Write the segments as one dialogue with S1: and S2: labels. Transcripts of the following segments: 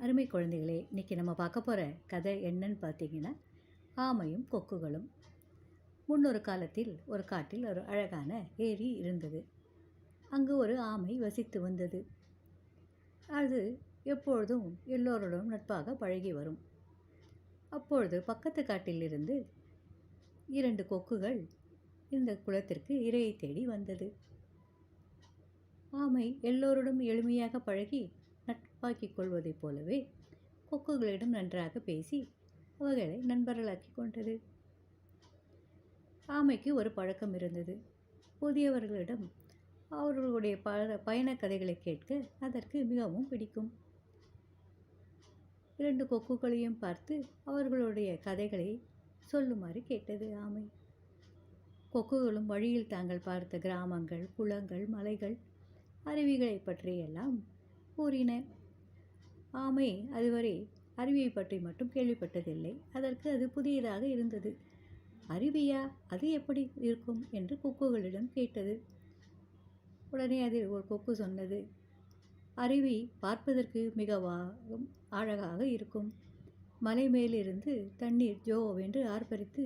S1: அருமை குழந்தைகளே இன்றைக்கி நம்ம பார்க்க போகிற கதை என்னன்னு பார்த்தீங்கன்னா ஆமையும் கொக்குகளும். முன்னொரு காலத்தில் ஒரு காட்டில் ஒரு அழகான ஏரி இருந்தது. அங்கு ஒரு ஆமை வசித்து வந்தது. அது எப்பொழுதும் எல்லோருடன் நட்பாக பழகி வரும். அப்பொழுது பக்கத்து காட்டிலிருந்து இரண்டு கொக்குகள் இந்த குளத்திற்கு இரையை தேடி வந்தது. ஆமை எல்லோருடன் எளிமையாக பழகி நட்பாக்கிக் கொள்வதைப் போலவே கொக்குகளிடம் நன்றாக பேசி அவர்களை நண்பர்களாக்கி கொண்டது. ஆமைக்கு ஒரு பழக்கம் இருந்தது. புதியவர்களிடம் அவர்களுடைய பல பயண கதைகளை கேட்க அதற்கு மிகவும் பிடிக்கும். இரண்டு கொக்குகளையும் பார்த்து அவர்களுடைய கதைகளை சொல்லுமாறு கேட்டது ஆமை. கொக்குகளும் வழியில் தாங்கள் பார்த்த கிராமங்கள் குளங்கள் மலைகள் அருவிகளை பற்றியெல்லாம் கூறின. ஆமை அதுவரை அருவியை பற்றி மட்டும் கேள்விப்பட்டதில்லை. அதற்கு அது புதியதாக இருந்தது. அருவியா அது எப்படி இருக்கும்? என்று கொக்குகளிடம் கேட்டது. உடனே அதில் ஒரு கொக்கு சொன்னது. அருவி பார்ப்பதற்கு மிகவும் அழகாக இருக்கும். மலை மேலிருந்து தண்ணீர் ஜோவென்று ஆர்ப்பரித்து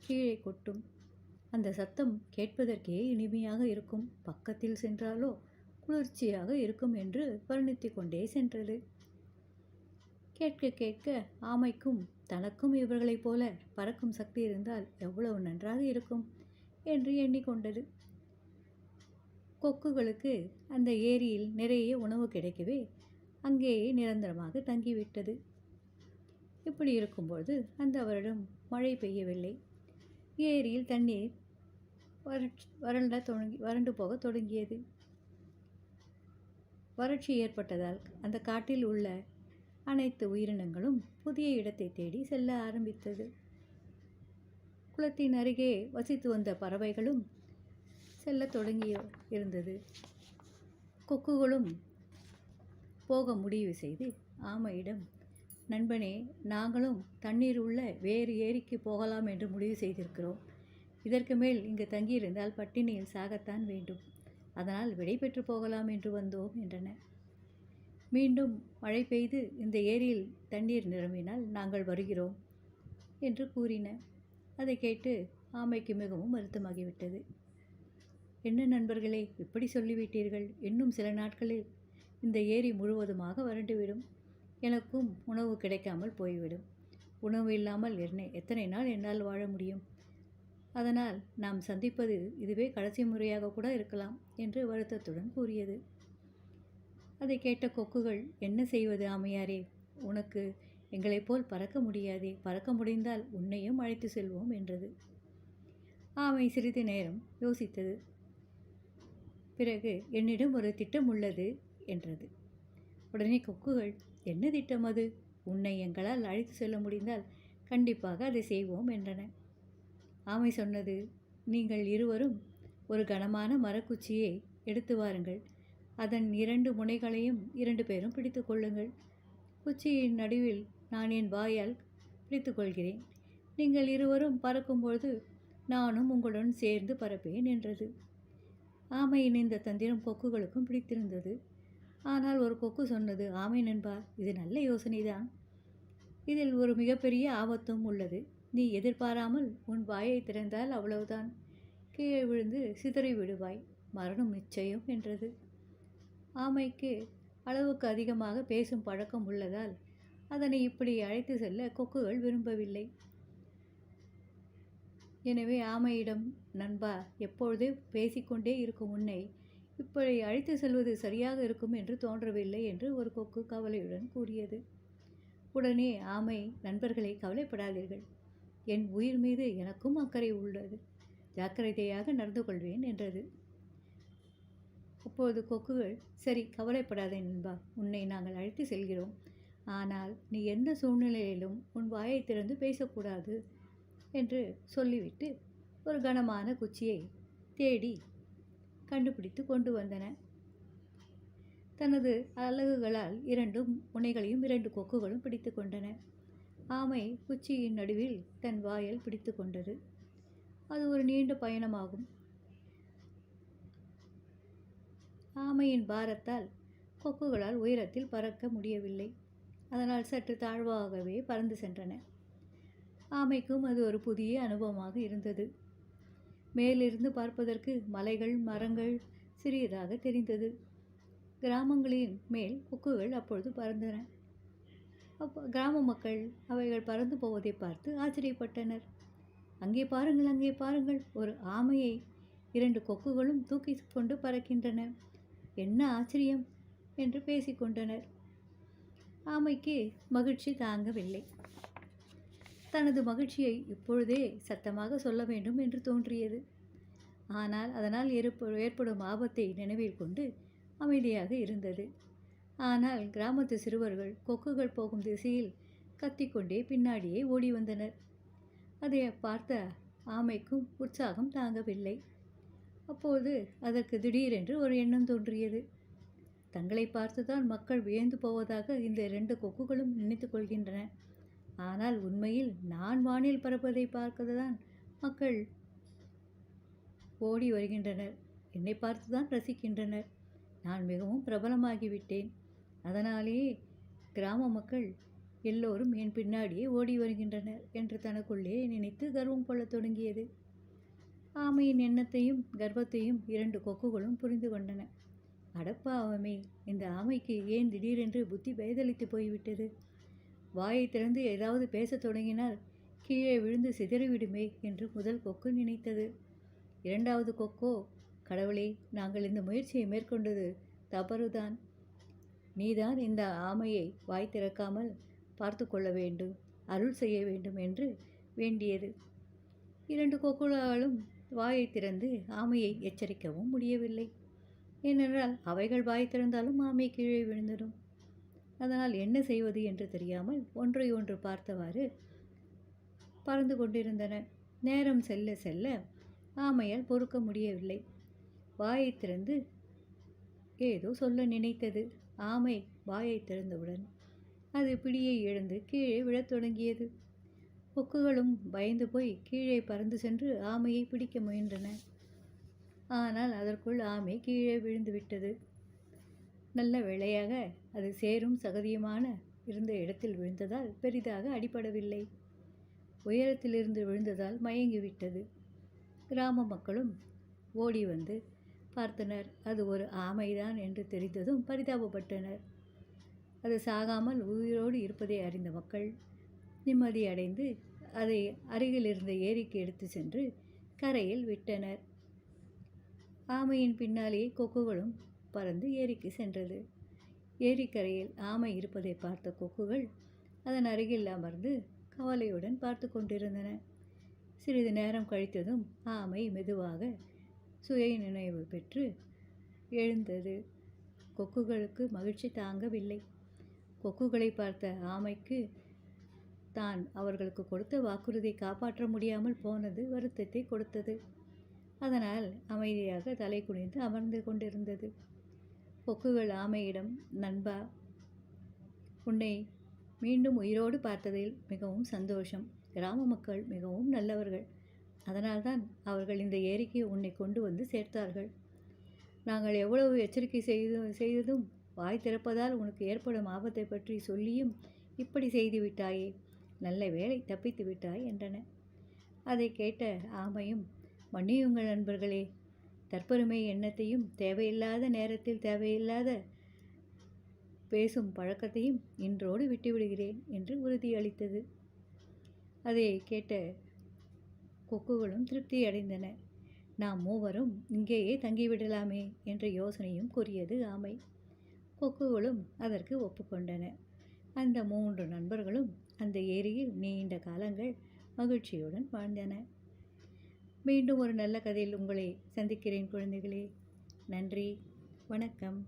S1: கீழே கொட்டும். அந்த சத்தம் கேட்பதற்கே இனிமையாக இருக்கும். பக்கத்தில் சென்றாலோ? குளிர்ச்சியாக இருக்கும் என்று வர்ணித்து கொண்டே சென்றது. கேட்க கேட்க ஆமைக்கும் தனக்கும் இவர்களைப் போல பறக்கும் சக்தி இருந்தால் எவ்வளவு நன்றாக இருக்கும் என்று எண்ணிக்கொண்டது. கொக்குகளுக்கு அந்த ஏரியில் நிறைய உணவு கிடைக்கவே அங்கேயே நிரந்தரமாக தங்கிவிட்டது. இப்படி இருக்கும்போது அந்த வருடம் மழை பெய்யவில்லை. ஏரியில் தண்ணீர் வறட்சி வறண்ட தொடங்கி வறண்டு போக தொடங்கியது. வறட்சி ஏற்பட்டதால் அந்த காட்டில் உள்ள அனைத்து உயிரினங்களும் புதிய இடத்தை தேடி செல்ல ஆரம்பித்தது. குளத்தின் அருகே வசித்து வந்த பறவைகளும் செல்ல தொடங்கி இருந்தது. கொக்குகளும் போக முடிவு செய்து ஆமையிடம் நண்பனே நாங்களும் தண்ணீர் உள்ள வேறு ஏரிக்கு போகலாம் என்று முடிவு செய்திருக்கிறோம். இதற்கு மேல் இங்கு தங்கியிருந்தால் பட்டினியில் சாகத்தான் வேண்டும். அதனால் விடைபெற்று போகலாம் என்று வந்தோம் என்றன. மீண்டும் மழை பெய்து இந்த ஏரியில் தண்ணீர் நிரம்பினால் நாங்கள் வருகிறோம் என்று கூறின. அதை கேட்டு ஆமைக்கு மிகவும் வருத்தமாகிவிட்டது. என்ன நண்பர்களே இப்படி சொல்லிவிட்டீர்கள். இன்னும் சில நாட்களில் இந்த ஏரி முழுவதுமாக வறண்டுவிடும். எனக்கும் உணவு கிடைக்காமல் போய்விடும். உணவு இல்லாமல் என்ன எத்தனை நாள் என்னால் வாழ முடியும்? அதனால் நாம் சந்திப்பது இதுவே கடைசி முறையாக கூட இருக்கலாம் என்று வருத்தத்துடன் கூறியது. அதை கேட்ட கொக்குகள் என்ன செய்வது ஆமையாரே? உனக்கு எங்களைப் போல் பறக்க முடியாதே. பறக்க முடிந்தால் உன்னையும் அழைத்து செல்வோம் என்றது. ஆமை சிறிது நேரம் யோசித்தது. பிறகு என்னிடம் ஒரு திட்டம் உள்ளது என்றது. உடனே கொக்குகள் என்ன திட்டம் அது? உன்னை எங்களால் அழைத்து செல்ல முடிந்தால் கண்டிப்பாக அதை செய்வோம் என்றன. ஆமை சொன்னது நீங்கள் இருவரும் ஒரு கனமான மரக்குச்சியை எடுத்து வாருங்கள். அதன் இரண்டு முனைகளையும் இரண்டு பேரும் பிடித்து கொள்ளுங்கள். குச்சியின் நடுவில் நான் என் வாயால் பிடித்து கொள்கிறேன். நீங்கள் இருவரும் பறக்கும்பொழுது நானும் உங்களுடன் சேர்ந்து பறப்பேன் என்றது. ஆமையின் இந்த தந்திரம் கொக்குகளுக்கும் பிடித்திருந்தது. ஆனால் ஒரு கொக்கு சொன்னது ஆமை நண்பா இது நல்ல யோசனைதான். இதில் ஒரு மிகப்பெரிய ஆபத்தும் உள்ளது. நீ எதிர்பாராமல் உன் வாயை திறந்தால் அவ்வளவுதான். கீழே விழுந்து சிதறி விடுவாய். மரணம் நிச்சயம் என்றது. ஆமைக்கு அளவுக்கு அதிகமாக பேசும் பழக்கம் உள்ளதால் அதனை இப்படி அழைத்து செல்ல கொக்குகள் விரும்பவில்லை. எனவே ஆமையிடம் நண்பா எப்பொழுதே பேசிக்கொண்டே இருக்கும் உன்னை இப்படி அழைத்து செல்வது சரியாக இருக்கும் என்று தோன்றவில்லை என்று ஒரு கொக்கு கவலையுடன் கூறியது. உடனே ஆமை நண்பர்களை கவலைப்படாதீர்கள். என் உயிர் மீது எனக்கும் அக்கறை உள்ளது. ஜாக்கிரதையாக நடந்து கொள்வேன் என்றது. அப்போது கொக்குகள் சரி கவலைப்படாதே நண்பா உன்னை நாங்கள் அழைத்து செல்கிறோம். ஆனால் நீ எந்த சூழ்நிலையிலும் உன் வாயை திறந்து பேசக்கூடாது என்று சொல்லிவிட்டு ஒரு கனமான குச்சியை தேடி கண்டுபிடித்து கொண்டு வந்தன. தனது அலகுகளால் இரண்டும் முனைகளையும் இரண்டு கொக்குகளும் பிடித்து கொண்டன. ஆமை குச்சியின் நடுவில் தன் வாயால் பிடித்து கொண்டது. அது ஒரு நீண்ட பயணமாகும். ஆமையின் பாரத்தால் கொக்குகளால் உயரத்தில் பறக்க முடியவில்லை. அதனால் சற்று தாழ்வாகவே பறந்து சென்றன. ஆமைக்கும் அது ஒரு புதிய அனுபவமாக இருந்தது. மேலிருந்து பார்ப்பதற்கு மலைகள் மரங்கள் சிறியதாக தெரிந்தது. கிராமங்களின் மேல் கொக்குகள் அப்பொழுது பறந்தன. கிராம மக்கள் அவைகள் பறந்து போவதை பார்த்து ஆச்சரியப்பட்டனர். அங்கே பாருங்கள் அங்கே பாருங்கள் ஒரு ஆமையை இரண்டு கொக்குகளும் தூக்கி கொண்டு பறக்கின்றன. என்ன ஆச்சரியம் என்று பேசிக்கொண்டனர் ஆமைக்கு மகிழ்ச்சி தாங்கவில்லை. தனது மகிழ்ச்சியை இப்பொழுதே சத்தமாக சொல்ல வேண்டும் என்று தோன்றியது. ஆனால் அதனால் ஏற்ப ஏற்படும் ஆபத்தை நினைவில் கொண்டு அமைதியாக இருந்தது. ஆனால் கிராமத்து சிறுவர்கள் கொக்குகள் போகும் திசையில் கத்திக்கொண்டே பின்னாடியே ஓடி வந்தனர். அதை பார்த்த ஆமைக்கும் உற்சாகம் தாங்கவில்லை. அப்போது அதற்கு திடீரென்று ஒரு எண்ணம் தோன்றியது. தங்களை பார்த்துதான் மக்கள் வியந்து போவதாக இந்த இரண்டு கொக்குகளும் நினைத்து கொள்கின்றன. ஆனால் உண்மையில் நான் வானில் பறப்பதை பார்க்கதான் மக்கள் ஓடி வருகின்றனர். என்னை பார்த்துதான் ரசிக்கின்றனர். நான் மிகவும் பிரபலமாகிவிட்டேன். அதனாலேயே கிராம மக்கள் எல்லோரும் என் பின்னாடியே ஓடி வருகின்றனர் என்று தனக்குள்ளே நினைத்து கர்வம் கொள்ளத் தொடங்கியது. ஆமையின் எண்ணத்தையும் கர்வத்தையும் இரண்டு கொக்குகளும் புரிந்து கொண்டன. அடப்பாவமே இந்த ஆமைக்கு ஏன் திடீரென்று புத்தி பயதளித்து போய்விட்டது? வாயை திறந்து ஏதாவது பேசத் தொடங்கினால் கீழே விழுந்து சிதறிவிடுமே என்று முதல் கொக்கு நினைத்தது. இரண்டாவது கொக்கோ கடவுளே நாங்கள் இந்த முயற்சியை மேற்கொண்டது தவறுதான். நீதான் இந்த ஆமையை வாய் திறக்காமல் பார்த்து கொள்ள வேண்டும் அருள் செய்ய வேண்டும் என்று வேண்டியது. இரண்டு கொக்குளாலும் வாயை திறந்து ஆமையை எச்சரிக்கவும் முடியவில்லை. ஏனென்றால் அவைகள் வாய் திறந்தாலும் ஆமை கீழே விழுந்துடும். அதனால் என்ன செய்வது என்று தெரியாமல் ஒன்றை ஒன்று பார்த்தவாறு பறந்து கொண்டிருந்தன. நேரம் செல்ல செல்ல ஆமையால் பொறுக்க முடியவில்லை. வாயை திறந்து ஏதோ சொல்ல நினைத்தது. ஆமை வாயை திறந்தவுடன் அது பிடியை இழந்து கீழே விழத் தொடங்கியது. கொக்குகளும் பயந்து போய் கீழே பறந்து சென்று ஆமையை பிடிக்க முயன்றன. ஆனால் அதற்குள் ஆமை கீழே விழுந்து விட்டது. நல்ல வேளையாக அது சேரும் சகதியுமான இருந்த இடத்தில் விழுந்ததால் பெரிதாக அடிபடவில்லை. உயரத்திலிருந்து விழுந்ததால் மயங்கிவிட்டது. கிராம மக்களும் ஓடி வந்து பார்த்தனர் அது ஒரு ஆமைதான் என்று தெரிந்ததும் பரிதாபப்பட்டனர். அது சாகாமல் உயிரோடு இருப்பதை அறிந்த மக்கள் நிம்மதி அடைந்து அதை அருகில் இருந்த ஏரிக்கு எடுத்து சென்று கரையில் விட்டனர். ஆமையின் பின்னாலேயே கொக்குகளும் பறந்து ஏரிக்கு சென்றது. ஏரிக்கரையில் ஆமை இருப்பதை பார்த்த கொக்குகள் அதன் அருகில் அமர்ந்து கவலையுடன் பார்த்து கொண்டிருந்தன. சிறிது நேரம் கழித்ததும் ஆமை மெதுவாக சுய நினைவு பெற்று எழுந்தது. கொக்குகளுக்கு மகிழ்ச்சி தாங்கவில்லை. கொக்குகளை பார்த்த ஆமைக்கு தான் அவர்களுக்கு கொடுத்த வாக்குறுதியை காப்பாற்ற முடியாமல் போனது வருத்தத்தை கொடுத்தது. அதனால் அமைதியாக தலை குனிந்து அமர்ந்து கொண்டிருந்தது. கொக்குகள் ஆமையிடம் நண்பா உன்னை மீண்டும் உயிரோடு பார்த்ததில் மிகவும் சந்தோஷம். கிராம மக்கள் மிகவும் நல்லவர்கள். அதனால்தான் அவர்கள் இந்த ஏரிக்கு உன்னை கொண்டு வந்து சேர்த்தார்கள். நாங்கள் எவ்வளவு எச்சரிக்கை செய்து செய்ததும் வாய் திறப்பதால் உனக்கு ஏற்படும் ஆபத்தை பற்றி சொல்லியும் இப்படி செய்து விட்டாயே நல்ல வேலை தப்பித்து விட்டாய் என்றன. அதை கேட்ட ஆமையும் மன்னியுங்கள் நண்பர்களே தற்பெருமை எண்ணத்தையும் தேவையில்லாத நேரத்தில் தேவையில்லாத பேசும் பழக்கத்தையும் இன்றோடு விட்டுவிடுகிறேன் என்று உறுதியளித்தது. அதை கேட்ட கொக்குகளும் திருப்தி அடைந்தன நாம் மூவரும் இங்கேயே தங்கிவிடலாமே என்ற யோசனையும் கூறியது ஆமை. கொக்குகளும் அதற்கு ஒப்புக்கொண்டன. அந்த மூன்று நண்பர்களும் அந்த ஏரியில் நீண்ட காலங்கள் மகிழ்ச்சியுடன் வாழ்ந்தன. மீண்டும் ஒரு நல்ல கதையில் உங்களை சந்திக்கிறேன் குழந்தைகளே. நன்றி. வணக்கம்.